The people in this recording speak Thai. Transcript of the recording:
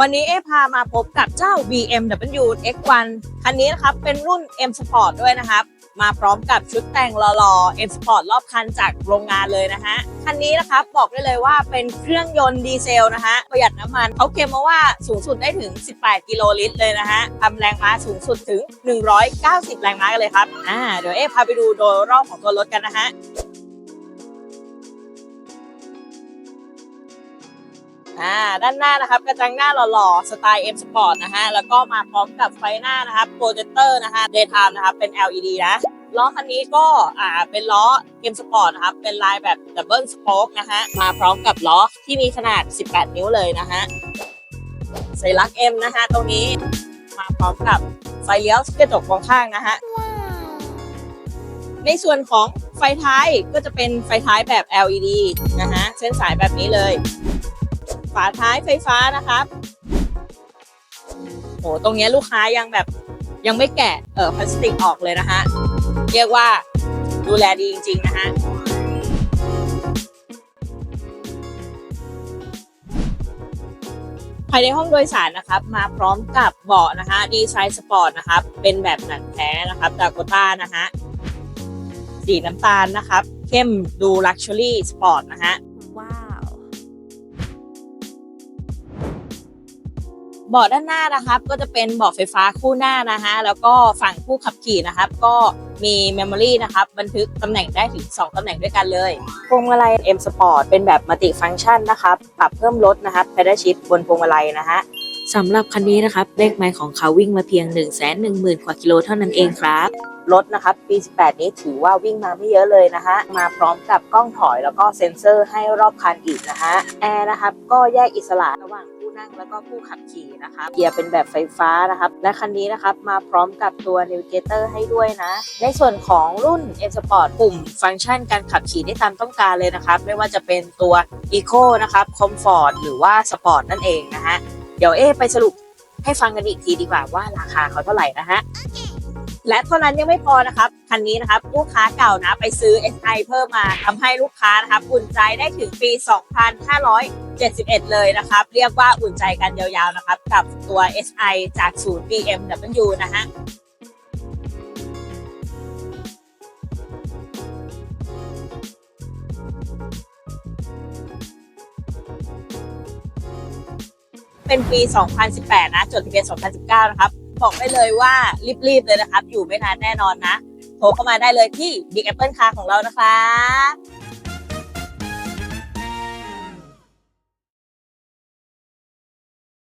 วันนี้เอพามาพบกับเจ้า BMW X1 คันนี้นะครับเป็นรุ่น M Sport ด้วยนะครับ มาพร้อมกับชุดแต่งหล่อๆ M Sport รอบคันจากโรงงานเลยนะฮะ คันนี้นะครับบอกได้เลยว่าเป็นเครื่องยนต์ดีเซลนะฮะประหยัดน้ำมันเขาเคลมมาว่าสูงสุดได้ถึง 18 กิโลลิตรเลยนะฮะทำแรงม้าสูงสุดถึง 190 แรงม้ากันเลยครับ อ่าเดี๋ยวเอพาไปดูโดยรอบของตัวรถกันนะฮะ อ่าด้านหน้านะครับกระจังหน้าหล่อๆสไตล์ M Sport นะฮะแล้วก็มาพร้อมกับไฟหน้านะครับโปรเจคเตอร์นะฮะ daytime นะครับเป็น LED นะล้อคันนี้ก็อ่าเป็นล้อ M Sport นะครับ เป็นลายแบบ Double Spoke นะฮะ มาพร้อมกับล้อที่มีขนาด 18 นิ้วเลยนะฮะสัญลักษณ์ M นะฮะ ตรงนี้มาพร้อมกับไฟเลี้ยวกระจกมองข้างนะฮะ ในส่วนของไฟท้ายก็จะเป็นไฟท้ายแบบ LED นะฮะ เส้นสายแบบนี้เลย ฝาท้ายไฟฟ้านะครับโหตรงนี้ลูกค้ายังแบบยังไม่แกะเออพลาสติกออกเลยนะฮะเรียกว่าดูแลดีจริง ๆ นะฮะภายในห้องโดยสารนะครับ มาพร้อมกับเบาะนะฮะดีไซน์สปอร์ตนะครับ เป็นแบบหนังแท้นะครับดาโกต้านะฮะสีน้ำตาลนะครับ เข้มดูลักชัวรี่สปอร์ตนะฮะ เบาะด้านหน้านะครับ ก็จะเป็นเบาะไฟฟ้าคู่หน้านะฮะแล้วก็ฝั่งผู้ขับขี่นะครับ ก็มีเมมโมรีนะครับบันทึกตำแหน่งได้ถึง 2 ตำแหน่งด้วยกันเลยพวงมาลัย M Sport เป็นแบบมัลติฟัง c t ชันนะครับปรับเพิ่มลดนะครับ pedal shift บนพวงมาลัยนะฮะสำหรับคันนี้นะครับเลขไมล์ของเขาวิ่งมาเพียง 1 1 0 0 0 0 กว่ากิโลเท่านั้นเองครับรถนะครับปี 18 นี้ถือว่าวิ่งมาไม่เยอะเลยนะฮะ มาพร้อมกับกล้องถอยแล้วก็เซ็นเซอร์ให้รอบคันอีกนะฮะ แอร์นะครับก็แยกอิสระระหว่างผู้ นั่งแล้วก็ผู้ขับขี่นะคะเกียร์เป็นแบบไฟฟ้านะครับ และคันนี้นะครับมาพร้อมกับตัว Navigator ให้ด้วยนะ ในส่วนของรุ่น M Sport ปุ่มฟังก์ชันการขับขี่ได้ตามต้องการเลยนะครับ ไม่ว่าจะเป็นตัว Eco นะครับ Comfort หรือว่า Sport นั่นเองนะฮะเดี๋ยวเอไปสรุปให้ฟังกันอีกทีดีกว่าว่าราคาเขาเท่าไหร่นะฮะ และเท่านั้นยังไม่พอนะครับคันนี้นะครับลูกค้าเก่านะไปซื้อ SI เพิ่มมาทำให้ลูกค้านะครับอุ่นใจได้ถึงปี 2571 เลยนะครับ เรียกว่าอุ่นใจกันยาวๆนะครับกับตัว SI จากศูนย์ BMW นะฮะเป็นปี 2018 นะ จดทะเบียน 2019 นะครับ บอกได้เลยว่ารีบๆเลยนะครับ อยู่ไม่นานแน่นอนนะ โทรเข้ามาได้เลยที่ Big Apple Car ของเรานะคะ